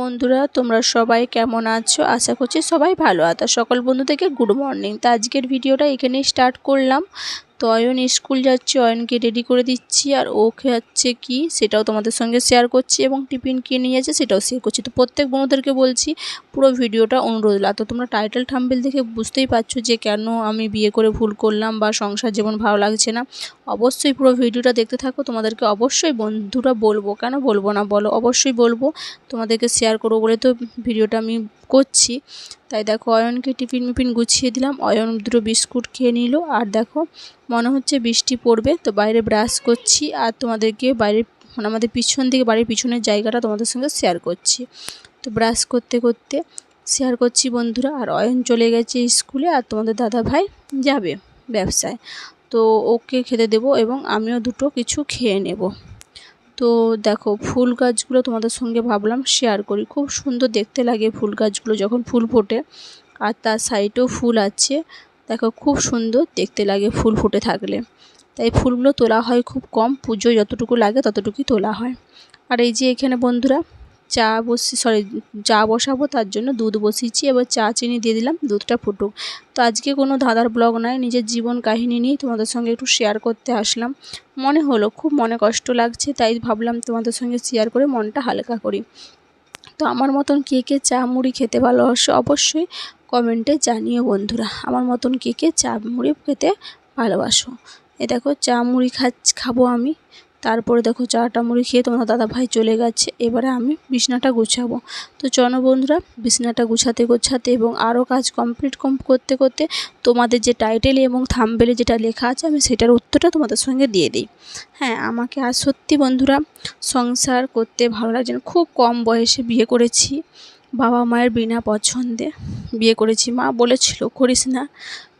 বন্ধুরা, তোমরা সবাই কেমন আছো? আশা করছি সবাই ভালো আছো। সকল বন্ধুদেরকে গুড মর্নিং। তো আজকের ভিডিওটা এখানেই স্টার্ট করলাম। তো অয়ন স্কুল যাচ্ছে, অয়নকে রেডি করে দিচ্ছি আর ওকে হচ্ছে কি সেটাও তোমাদের সঙ্গে শেয়ার করছি এবং টিফিন কিনে নিয়ে যাচ্ছে সেটাও শেয়ার করছি। তো প্রত্যেক বন্ধুদেরকে বলছি পুরো ভিডিওটা অনুরোধ। তো তোমরা টাইটেল থাম্বেল দেখে বুঝতেই পারছ যে কেন আমি বিয়ে করে ভুল করলাম বা সংসার জীবন ভালো লাগছে না। অবশ্যই পুরো ভিডিওটা দেখতে থাকো। তোমাদেরকে অবশ্যই বন্ধুরা বলব। কেন বলব না বলো? অবশ্যই বলব। তোমাদেরকে শেয়ার করব বলে তো ভিডিওটা আমি করছি। তাই দেখো অয়নকে টিফিন মিফিন গুছিয়ে দিলাম। অয়ন দুটো বিস্কুট খেয়ে নিল। আর দেখো, মনে হচ্ছে বৃষ্টি পড়বে, তো বাইরে ব্রাশ করছি। আর তোমাদেরকে বাইরে মানে আমাদের পিছন দিকে, বাড়ির পিছনের জায়গাটা তোমাদের সঙ্গে শেয়ার করছি। তো ব্রাশ করতে করতে শেয়ার করছি বন্ধুরা। আর অয়ন চলে গেছে স্কুলে, আর তোমাদের দাদা ভাই যাবে ব্যবসায়। তো ওকে খেতে দেব এবং আমিও দুটো কিছু খেয়ে নেব। তো দেখো, ফুল গাছগুলো তোমাদের সঙ্গে ভাবলাম শেয়ার করি। খুব সুন্দর দেখতে লাগে ফুল গাছগুলো যখন ফুল ফোটে। আর তার সাইডেও ফুল আছে। দেখো, খুব সুন্দর দেখতে লাগে ফুল ফুটে থাকলে। তাই ফুলগুলো তোলা হয় খুব কম। পুজো যতটুকু লাগে ততটুকুই তোলা হয়। আর এই যে এখানে বন্ধুরা চা বসি সরি চা বসাবো, তার জন্য দুধ বসিয়েছি, এবার চা চিনি দিয়ে দিলাম, দুধটা ফুটুক। তো আজকে কোনো ধাঁধার ব্লগ নয় নিজের জীবন কাহিনী নিয়ে তোমাদের সঙ্গে একটু শেয়ার করতে আসলাম। মনে হলো, খুব মনে কষ্ট লাগছে, তাই ভাবলাম তোমাদের সঙ্গে শেয়ার করে মনটা হালকা করি। তো আমার মতন কে কে চা মুড়ি খেতে ভালোবাসো অবশ্যই কমেন্টে জানিও বন্ধুরা, আমার মতন কে কে চা মুড়ি খেতে ভালোবাসো। এ দেখো, চা মুড়ি খাচ্ খাব আমি। তারপরে দেখো চাটা মুড়ি খেয়ে তোমার দাদা ভাই চলে গেছে। এবারে আমি বিছনাটা গুছাবো। তো চলো বন্ধুরা, বিছনাটা গুছাতে গোছাতে এবং আরও কাজ কমপ্লিট কম করতে করতে তোমাদের যে টাইটেলে এবং থাম্বেলে যেটা লেখা আছে, আমি সেটার উত্তরটা তোমাদের সঙ্গে দিয়ে দিই। হ্যাঁ আমাকে আর সত্যি বন্ধুরা, সংসার করতে ভালো লাগছে খুব কম বয়সে বিয়ে করেছি। বাবা মায়ের বিনা পছন্দে বিয়ে করেছি। মা বলেছিল, করিস না।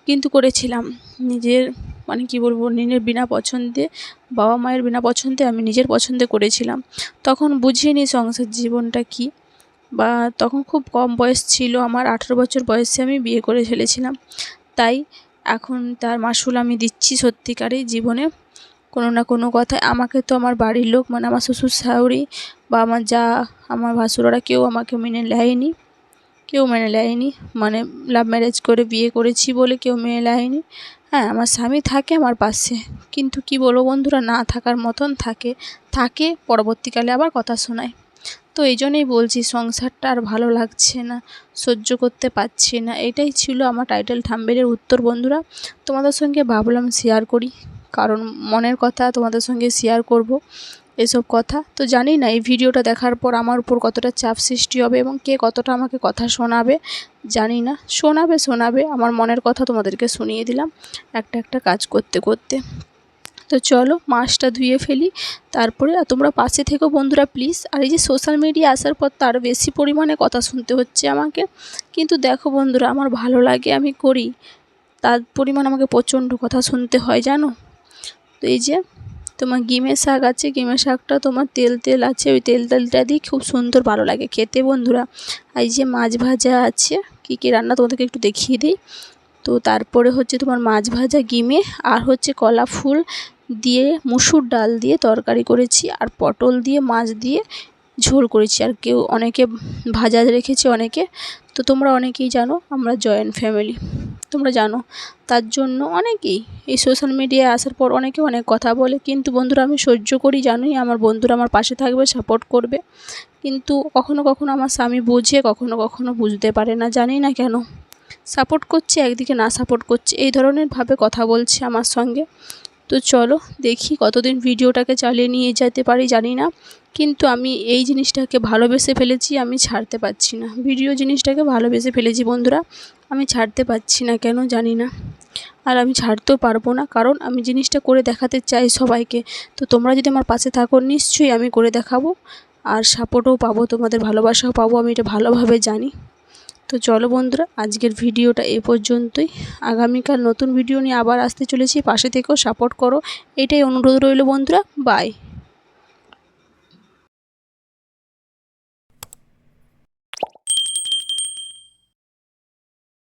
কিন্তু করেছিলাম। নিজের মানে কি বলব নিজের বিনা পছন্দে, বাবা মায়ের বিনা পছন্দে আমি নিজের পছন্দে করেছিলাম। তখন বুঝিনি সংসার জীবনটা কি। বা তখন খুব কম বয়স ছিল, আমার আঠেরো বছর বয়সে আমি বিয়ে করে ফেলেছিলাম। তাই এখন তার মাসুল আমি দিচ্ছি সত্যিকারই জীবনে। কোনো না কোনো কথায় আমাকে তো আমার বাড়ির লোক মানে আমার শ্বশুর শাশুড়ি বা আমার যা, আমার ভাসুররা কেউ আমাকে মেনে নেয়নি। কেউ মেনে নেয়নি। মানে লাভ ম্যারেজ করে বিয়ে করেছি বলে কেউ মেনে নেয়নি। হ্যাঁ আমার স্বামী থাকে আমার পাশে। কিন্তু কি বলব বন্ধুরা, না থাকার মতন থাকে। থাকে, পরবর্তীকালে আবার কথা শোনায়। তো এই জন্যই বলছি, সংসারটা আর ভালো লাগছে না, সহ্য করতে পারছি না। এটাই ছিল আমার টাইটেল থাম্বেলের উত্তর বন্ধুরা। তোমাদের সঙ্গে ভাবলাম শেয়ার করি। কারণ মনের কথা তোমাদের সঙ্গে শেয়ার করব। এসব কথা। তো জানি না, এই ভিডিওটা দেখার পর আমার উপর কতটা চাপ সৃষ্টি হবে এবং কে কতটা আমাকে কথা শোনাবে, জানি না। শোনাবে শোনাবে, আমার মনের কথা তোমাদেরকে শুনিয়ে দিলাম একটা একটা কাজ করতে করতে। তো চলো মাছটা ধুয়ে ফেলি, তারপরে তোমরা পাশে থেকো বন্ধুরা প্লিজ আর এই যে সোশ্যাল মিডিয়া আসার পর তো আরও বেশি পরিমাণে কথা শুনতে হচ্ছে আমাকে। কিন্তু দেখো বন্ধুরা, আমার ভালো লাগে, আমি করি। তার পরিমাণ আমাকে প্রচণ্ড কথা শুনতে হয়, জানো? তো এই যে তোমার গিমের শাক আছে, গিমের শাকটা তোমার তেল তেল আছে, ওই তেল, তেলটা দিয়ে খুব সুন্দর ভালো লাগে খেতে বন্ধুরা। এই যে মাছ ভাজা আছে, কী কী রান্না তোমাদেরকে একটু দেখিয়ে দিই। তো তারপরে হচ্ছে তোমার মাছ ভাজা গিমে, আর হচ্ছে কলা ফুল দিয়ে, মুসুর ডাল দিয়ে তরকারি করেছি, আর পটল দিয়ে, মাছ দিয়ে ঝোল করেছি। আর কেউ অনেকে ভাজা রেখেছে অনেকে। তো তোমরা অনেকেই জানো আমরা জয়েন্ট ফ্যামিলি। তোমরা জানো। তার জন্য অনেকেই এই সোশ্যাল মিডিয়ায় আসার পর অনেকে অনেক কথা বলে। কিন্তু বন্ধুরা, আমি সহ্য করি, জানোই আমার বন্ধুরা আমার পাশে থাকবে সাপোর্ট করবে। কিন্তু কখনো কখনো আমার স্বামী বোঝে, কখনো কখনো বুঝতে পারে না জানি না কেন। সাপোর্ট করছে, একদিকে না সাপোর্ট করছে। এই ধরনের ভাবে কথা বলছে আমার সঙ্গে। তো চলো দেখি কতদিন ভিডিওটাকে চালিয়ে নিয়ে যেতে পারি, জানি না। কিন্তু আমি এই জিনিসটাকে ভালোবেসে ফেলেছি, আমি ছাড়তে পারছি না। ভিডিও জিনিসটাকে ভালোবেসে ফেলেছি বন্ধুরা, আমি ছাড়তে পারছি না কেন জানি না। আর আমি ছাড়তেও পারব না, কারণ আমি জিনিসটা করে দেখাতে চাই সবাইকে। তো তোমরা যদি আমার পাশে থাকো, নিশ্চয়ই আমি করে দেখাবো। আর সাপোর্টও পাবো, তোমাদের ভালোবাসাও পাবো, আমি এটা ভালোভাবে জানি। তো চলো বন্ধুরা, আজকের ভিডিওটা এ পর্যন্তই। আগামীকাল নতুন ভিডিও নিয়ে আবার আসতে চলেছি। পাশে থেকেও সাপোর্ট করো। এটাই অনুরোধ রইল বন্ধুরা। বাই